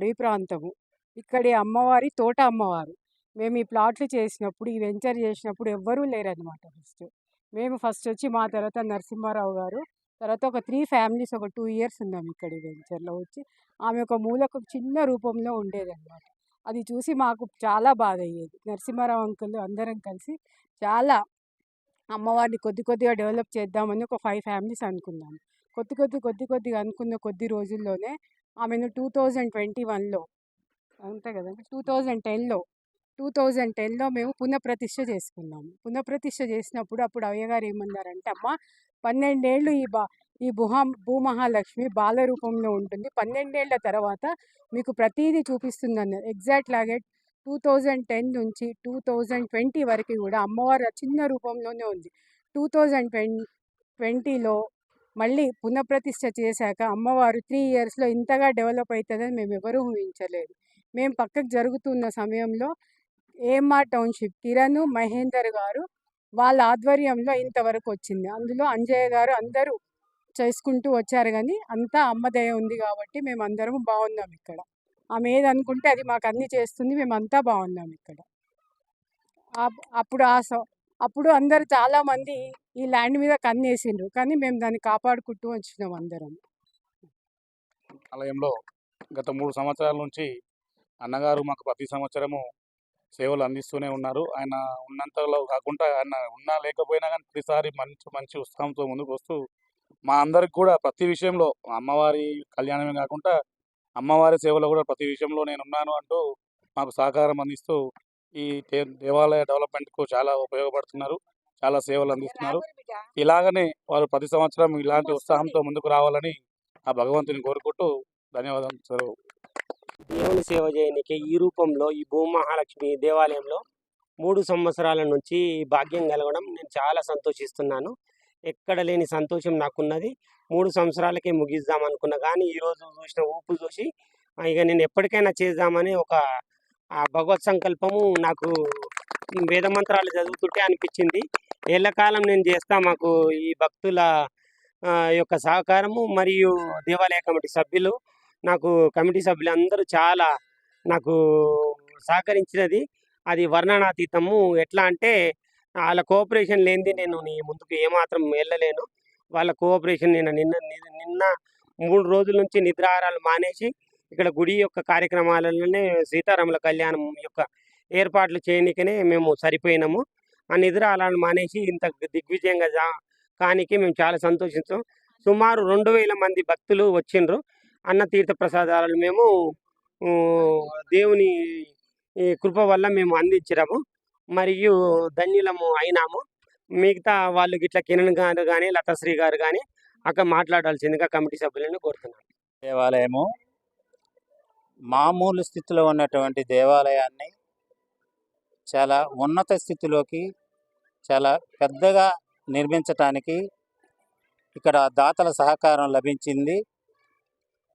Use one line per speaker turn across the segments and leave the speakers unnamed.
అడవి ప్రాంతము. ఇక్కడి అమ్మవారి తోట అమ్మవారు. మేము ఈ ప్లాట్లు చేసినప్పుడు ఈ వెంచర్ చేసినప్పుడు ఎవ్వరూ లేరనమాట ఫస్ట్. మేము ఫస్ట్ వచ్చి మా తర్వాత నరసింహారావు గారు తర్వాత ఒక త్రీ ఫ్యామిలీస్ ఒక టూ ఇయర్స్ ఉన్నాం ఇక్కడ ఈ వెంచర్లో వచ్చి. ఆమె ఒక మూలకు చిన్న రూపంలో ఉండేదన్నమాట. అది చూసి మాకు చాలా బాధ అయ్యేది నరసింహారావు అంకుల్ అందరం కలిసి చాలా అమ్మవారిని కొద్ది కొద్దిగా డెవలప్ చేద్దామని ఒక ఫైవ్ ఫ్యామిలీస్ అనుకున్నాము. కొద్ది కొద్ది కొద్ది కొద్దిగా అనుకున్న కొద్ది రోజుల్లోనే ఆమెను టూ థౌజండ్ ట్వంటీ వన్లో అంతే కదండి టూ థౌజండ్ టెన్లో టూ థౌజండ్ టెన్లో మేము పునఃప్రతిష్ఠ చేసుకున్నాము. పునఃప్రతిష్ఠ చేసినప్పుడు అప్పుడు అయ్యగారు ఏమన్నారంటే అమ్మ పన్నెండేళ్ళు ఈ బా ఈ భూహా భూమహాలక్ష్మి బాల రూపంలో ఉంటుంది. పన్నెండేళ్ళ తర్వాత మీకు ప్రతీది చూపిస్తుందన్నారు ఎగ్జాక్ట్ లాగే టూ థౌజండ్ టెన్ నుంచి టూ థౌజండ్ ట్వంటీ వరకు కూడా అమ్మవారు చిన్న రూపంలోనే ఉంది. టూ థౌజండ్ ట్వంటీలో మళ్ళీ పునఃప్రతిష్ఠ చేశాక అమ్మవారు త్రీ ఇయర్స్లో ఇంతగా డెవలప్ అవుతుందని మేము ఎవరూ ఊహించలేదు. మేము పక్కకు జరుగుతున్న సమయంలో ఏఎంఆర్ టౌన్షిప్ కిరణ్ మహేందర్ గారు వాళ్ళ ఆధ్వర్యంలో ఇంతవరకు వచ్చింది. అందులో అంజయ్య గారు అందరూ చేసుకుంటూ వచ్చారు కానీ అంతా అమ్మదయ ఉంది కాబట్టి మేము అందరం బాగున్నాం ఇక్కడ. ఆమె ఏది అనుకుంటే అది మాకు అన్ని చేస్తుంది మేమంతా బాగున్నాం ఇక్కడ. అప్- అప్పుడు ఆ అప్పుడు అందరు చాలామంది ఈ ల్యాండ్ మీద కన్నేసిండ్రు. కానీ మేము దాన్ని కాపాడుకుంటూ వచ్చినాం అందరం.
ఆలయంలో గత మూడు సంవత్సరాల నుంచి అన్నగారు మాకు ప్రతి సంవత్సరము సేవలు అందిస్తూనే ఉన్నారు. ఆయన ఉన్నంతలో కాకుండా ఆయన ఉన్నా లేకపోయినా కానీ ప్రతిసారి మంచి మంచి ఉత్సాహంతో ముందుకు వస్తూ మా అందరికి కూడా ప్రతి విషయంలో అమ్మవారి కళ్యాణమే కాకుండా అమ్మవారి సేవలో కూడా ప్రతి విషయంలో నేను ఉన్నాను అంటూ మాకు సహకారం అందిస్తూ ఈ దే- దేవాలయ డెవలప్మెంట్కు చాలా ఉపయోగపడుతున్నారు. చాలా సేవలు అందిస్తున్నారు. ఇలాగనే వారు ప్రతి సంవత్సరం ఇలాంటి ఉత్సాహంతో ముందుకు రావాలని ఆ భగవంతుని కోరుకుంటూ ధన్యవాదాలు సెలవు
దేవుని సేవ చేయడానికి ఈ రూపంలో ఈ భూమహాలక్ష్మి దేవాలయంలో మూడు సంవత్సరాల నుంచి ఈ భాగ్యం కలగడం నేను చాలా సంతోషిస్తున్నాను. ఎక్కడ లేని సంతోషం నాకున్నది. మూడు సంవత్సరాలకే ముగిద్దాం అనుకున్నా కానీ ఈరోజు చూసిన ఊపు చూసి ఇక నేను ఎప్పటికైనా చేద్దామని ఒక ఆ భగవత్ సంకల్పము నాకు ఈ వేద మంత్రాలు చదువుతుంటే అనిపించింది. ఏళ్ళకాలం నేను చేస్తా మాకు ఈ భక్తుల యొక్క సహకారము మరియు దేవాలయ కమిటీ సభ్యులు. నాకు కమిటీ సభ్యులు అందరూ చాలా నాకు సహకరించినది. అది వర్ణనాతీతము. ఎట్లా అంటే వాళ్ళ కోఆపరేషన్ లేనిది నేను నీ ముందుకు ఏమాత్రం వెళ్ళలేను. వాళ్ళ కోఆపరేషన్ నేను నిన్న నిన్న మూడు రోజుల నుంచి నిద్రాహారాలు మానేసి ఇక్కడ గుడి యొక్క కార్యక్రమాలలోనే సీతారాముల కళ్యాణం యొక్క ఏర్పాట్లు చేయనికనే మేము సరిపోయినాము. ఆ నిద్రాహారాలు మానేసి ఇంత దిగ్విజయంగా జా కానికి మేము చాలా సంతోషించాం. సుమారు రెండు వేల మంది భక్తులు వచ్చిండ్రు. అన్న తీర్థ ప్రసాదాలను మేము దేవుని ఈ కృప వల్ల మేము అందించినాము. మరియు ధన్యులము అయినాము. మిగతా వాళ్ళు గిట్ల కిరణ్ గారు కానీ లతశ్రీ గారు కానీ అక్కడ మాట్లాడాల్సిందిగా కమిటీ సభ్యులను కోరుతున్నాను.
దేవాలయము మామూలు స్థితిలో ఉన్నటువంటి దేవాలయాన్ని చాలా ఉన్నత స్థితిలోకి చాలా పెద్దగా నిర్మించటానికి ఇక్కడ దాతల సహకారం లభించింది.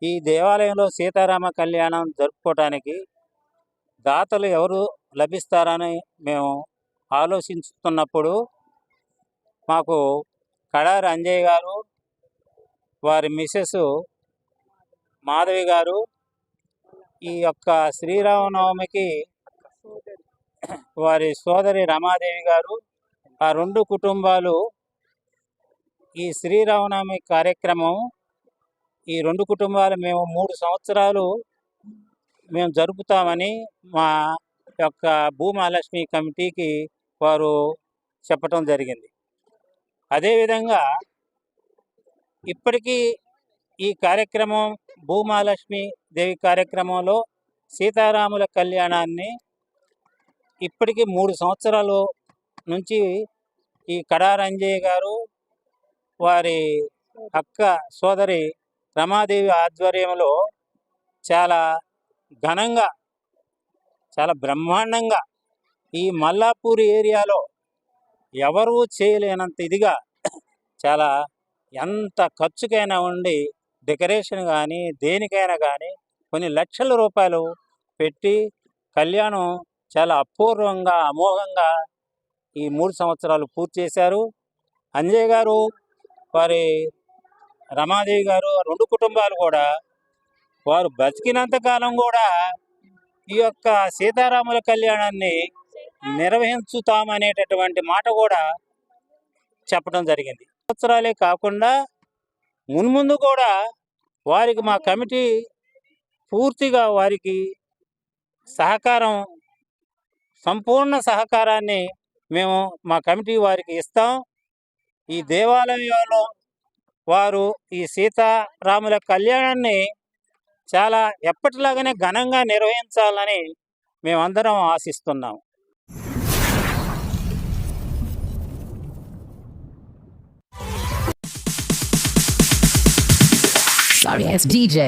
ఈ దేవాలయంలో సీతారామ కళ్యాణం జరుపుకోవటానికి దాతలు ఎవరు లభిస్తారని మేము ఆలోచిస్తున్నప్పుడు మాకు కడారి అంజయ్ గారు వారి మిసెస్ మాధవి గారు ఈ యొక్క శ్రీరామనవమికి వారి సోదరి రమాదేవి గారు ఆ రెండు కుటుంబాలు ఈ శ్రీరామనవమి కార్యక్రమం ఈ రెండు కుటుంబాలు మేము మూడు సంవత్సరాలు మేము జరుపుతామని మా యొక్క భూమహాలక్ష్మి కమిటీకి వారు చెప్పటం జరిగింది. అదేవిధంగా ఇప్పటికీ ఈ కార్యక్రమం భూమహాలక్ష్మి దేవి కార్యక్రమంలో సీతారాముల కళ్యాణాన్ని ఇప్పటికీ మూడు సంవత్సరాలు నుంచి ఈ కడారంజయ్య గారు వారి అక్క సోదరి రమాదేవి ఆధ్వర్యంలో చాలా ఘనంగా చాలా బ్రహ్మాండంగా ఈ మల్లాపూర్ ఏరియాలో ఎవరూ చేయలేనంత ఇదిగా చాలా ఎంత ఖర్చుకైనా ఉండి డెకరేషన్ కానీ దేనికైనా కానీ కొన్ని లక్షల రూపాయలు పెట్టి కళ్యాణం చాలా అపూర్వంగా అమోఘంగా ఈ మూడు సంవత్సరాలు పూర్తి చేశారు. అంజయ్ గారు వారి రమాదేవి గారు రెండు కుటుంబాలు కూడా వారు బతికినంత కాలం కూడా ఈ యొక్క సీతారాముల కళ్యాణాన్ని నిర్వహించుతామనేటటువంటి మాట కూడా చెప్పడం జరిగింది. సంవత్సరాలే కాకుండా మున్ముందు కూడా వారికి మా కమిటీ పూర్తిగా వారికి సహకారం సంపూర్ణ సహకారాన్ని మేము మా కమిటీ వారికి ఇస్తాం ఈ దేవాలయంలో వారు ఈ సీతారాముల కళ్యాణాన్ని చాలా ఎప్పటిలాగానే ఘనంగా నిర్వహించాలని మేమందరం ఆశిస్తున్నాం
Sorry it's DJ.